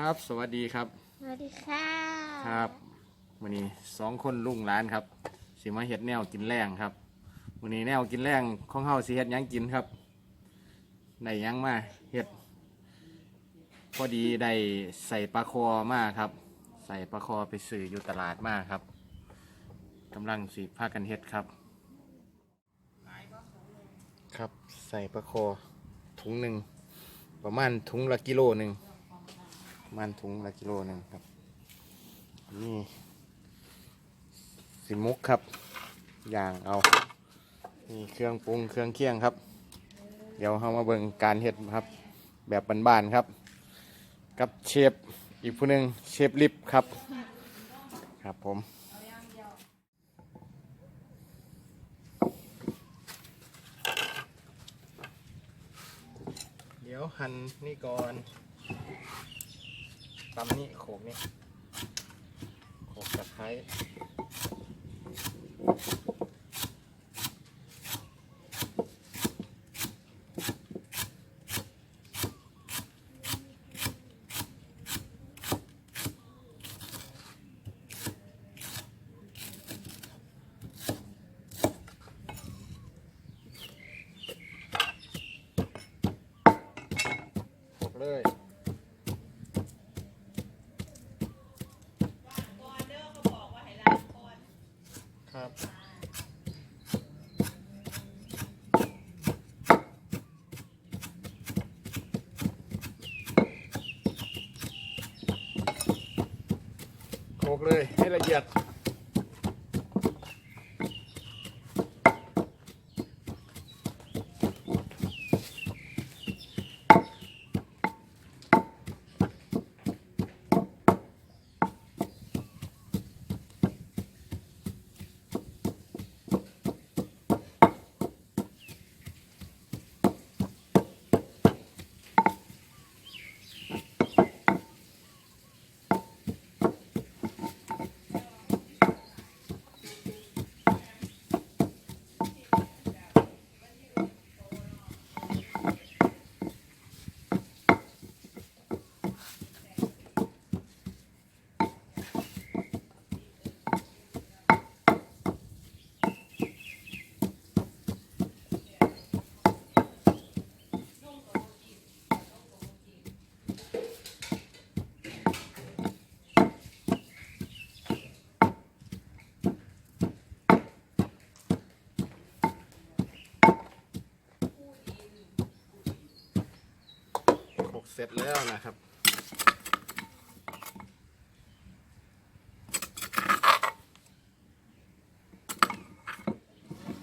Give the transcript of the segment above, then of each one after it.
ครับ สวัสดีครับ สวัสดีค่ะครับวันนี้สองคนลุงร้านครับสิมาเห็ดแนวกินแรงครับวันนี้แนวกินแรงของเฮาสิเฮ็ดหยังกินครับได้หยังมาเฮ็ด พอดีได้ใส่ปลาคอมาครับ ใส่ปลาคอไปซื้ออยู่ตลาดมาครับกำลังสิพากันเฮ็ดครับ ครับใส่ปลาคอถุงหนึ่งประมาณถุงละกิโลหนึ่งประ มันถุงละกิโลหนึ่งครับนี่สิมุกครับ อย่างเอานี่เครื่องปรุงเครื่องเคียงครับ เดี๋ยวเรามาเบิ่งการเฮ็ดครับ แบบบ้านๆครับ กับเชฟอีกผู้หนึ่งเชฟลิฟครับ ครับผมเดี๋ยวหั่นนี่ก่อน ตำนี่โขกนี่โขกตะไคร้โขกเลย เสร็จแล้วนะครับ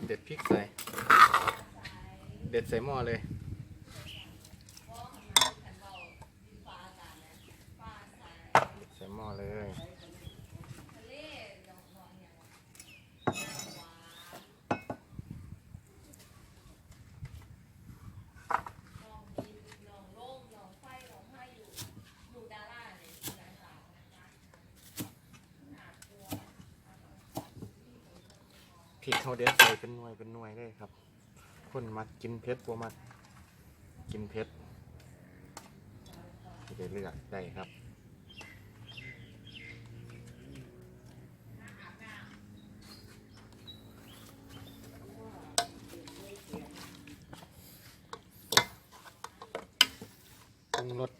เด็ดพริกใส่ เด็ดใส่หม้อเลย ใส่หม้อเลย พ ริกเขาเด็ดใส่เป็นหน่วยเป็นหน่วยเลยครับ คนมักกินเผ็ดบ่มักกินเผ็ดจะได้เลือกได้ครับปรุงรส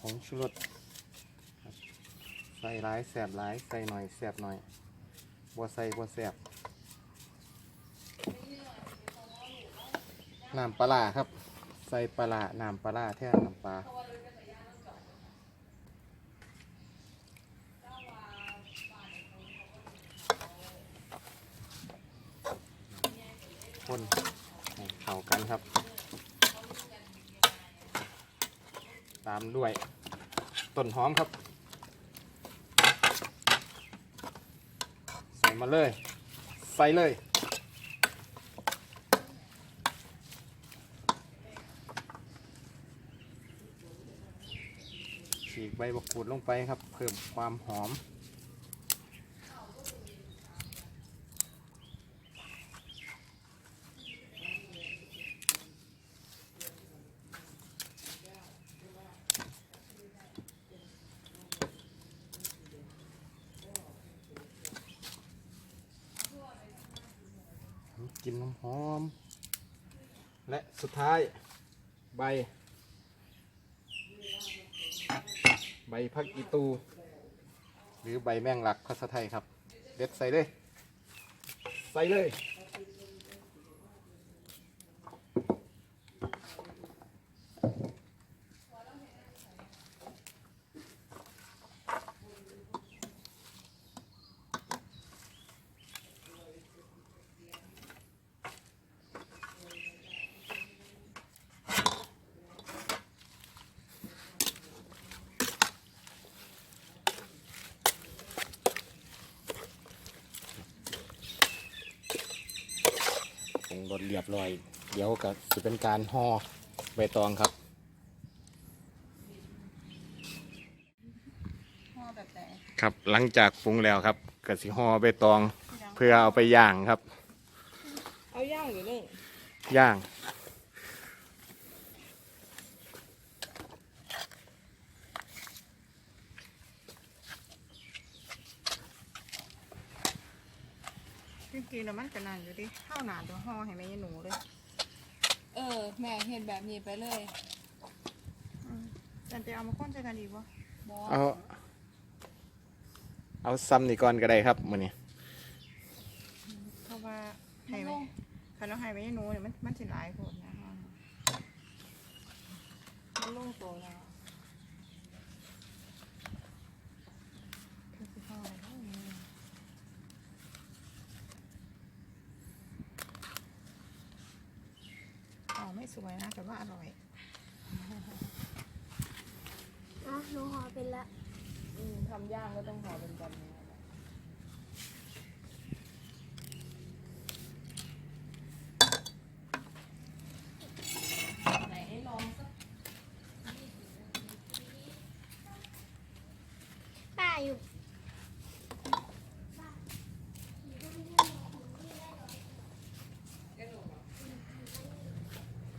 ผงชูรสใส่ร้ายแสบร้ายใส่หน่อยแสบหน่อย บัวใส่บัวแสบน้ำปลาครับ ใส่ปลาน้ำปลาแท่น้ำปลาคนเข้ากันครับ ตามด้วยต้นหอมครับ ใส่มาเลย ใส่เลย ฉีกใบมะกรูดลงไปครับ เพิ่มความหอม ค กิน หอมๆและสุดท้ายใบ ใบพักอีตู หรือใบแมงลักภาษาไทยครับ เด็ดใส่เลย ใส่เลย ปรุงรสเรียบร้อย เดี๋ยวก็จะเป็นการห่อใบตองครับห่อแบบไหนครับหลังจากปรุงแล้วครับก็สิห่อใบตอง เพื่อเอาไปย่างครับ เอาย่างหรือนึ่งย่าง ริงๆแล้วมันก็นานอยู่ดิข้าวหนานตัวห่อให้แม่ยายหนูเลยเออ แม่เห็นแบบนี้ไปเลยอืมจันจะเอามาค้นใส่กันดีป่ะบอสเอาเอาซ้ำนี่ก่อนก็ได้ครับมื้อนี้เพราะว่าให้แม่คันเอาให้แม่ยายหนูเนี่ยมันมันสิหลายโพดนะห่อมันลงตัวแล้ว คือสิห่ออะไรก็มีอ๋อไม่ส วยนะแต่ว่าอร่อยอะหนูหอเป็นละ อืมทำย่างก็ต้องห่อเป็นแบบนี้แหละไหนให้ลองสัก ป้าอยู่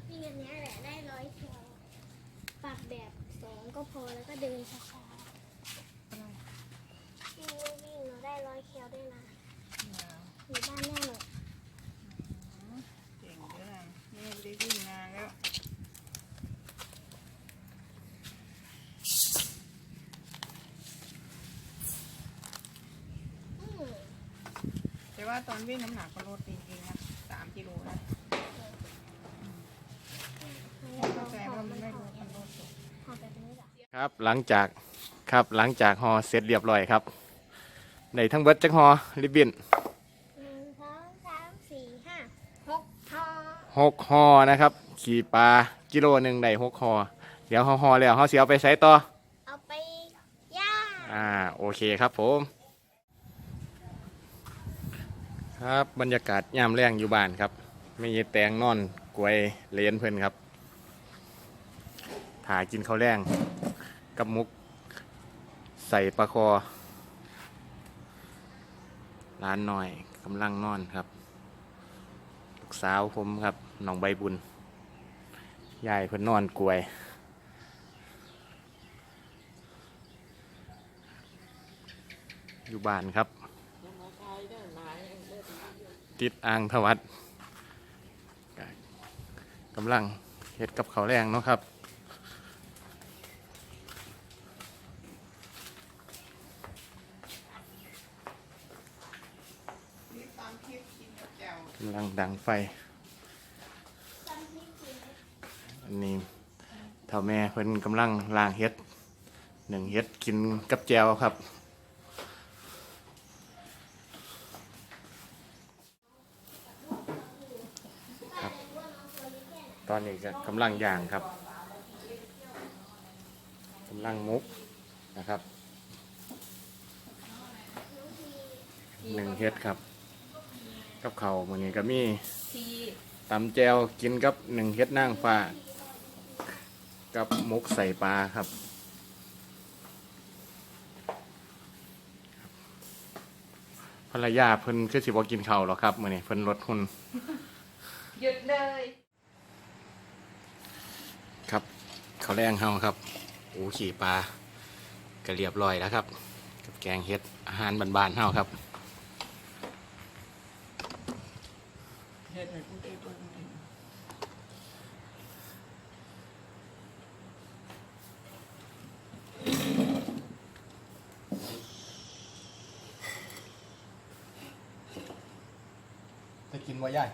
มีเงินเนี้ยแหละได้ร้อยเที่ยวปรับแบบสองก็พอแล้วก็ เดินช้าๆวิ่งวิ่งหนูได้ร้อยเคียวด้วยนะอยู่บ้านแม่หนูเก่งเด้อนี่ไม่ได้วิ่งนานแล้ว อืมแต่ว่าตอนวิ่งน้ำหนักก็ลดจริงๆนะสามกิโลนะ เข้าใจว่ามันไม่รู้มันลดลง หอแบบนี้เหรอ ครับหลังจากครับหลังจากห่อเสร็จเรียบร้อยครับในทั้งเบิดจักห่อริบบิ้นหนึ่งสองสามสี่ห้าหกทอหกห่อนะครับ ขี่ปลากิโลหนึ่งได้หกห่อเดี๋ยวห่อห่อแล้วห่อเสียเอาไปใช้ต่อเอาไปย่างอ่าโอเคครับผม ครับบรรยากาศยามแรงอยู่บ้านครับไม่ยแตงนอนกวยเลนเพื่อนครับถ่ากินข้าวแรง กับมุก ใส่ปลาคอ ร้านหน่อยกำลังนอนครับ ลูกสาวผมครับน้องใบบุญยายเพื่อนนอนกลวย อยู่บ้านครับ ติดอ่างทวัดกำลังเฮ็ดกับเขาแรงเนาะครับ นี่ตามคลิปกิน กำลังดังไฟ อันนี้เท่าแม่เพิ่นกำลังล้างเฮ็ดหนึ่งเฮ็ดกินกับแจวครับครับ ตอนนี้ก็กำลังย่างครับกำลังมุกนะครับหนึ่งเฮ็ดครับ กับเขาวมื้อนี้ก็มีทีตำแจวกินกับหนึ่งเฮ็ดนางฟ้า กับหมกใส่ปลาครับ ภรรยาเพิ่นคือสิบ่กินข้าวหรอกครับมื้อนี้เพิ่นลดหุ่นหยุดเลย ครับข้าวแรงเฮาครับอูขี่ปลาก็เรียบร้อยแล้วครับ กับแกงเฮ็ดอาหารบ้านๆเฮาครับ ఎట్టుంటే ఎటువంటి จะกินไว้ใหญ่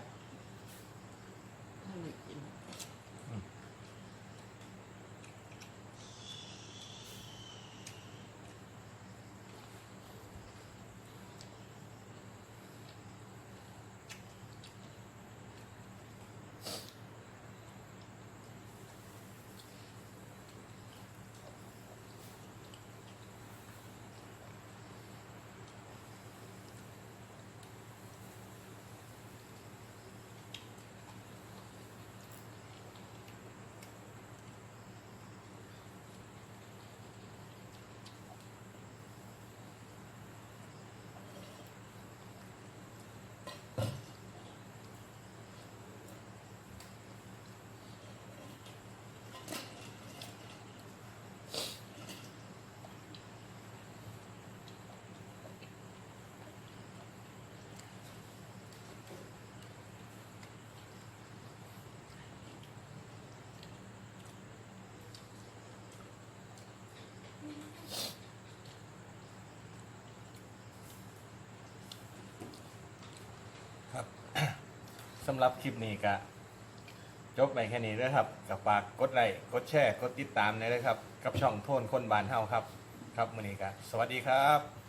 สำหรับคลิปนี้ก็จบไปแค่นี้ด้วยครับกับฝากกดไลค์กดแชร์กดติดตามเลยนะครับ กับช่องโทนคนบานเฮาครับ ครับมือนี้ก็สวัสดีครับ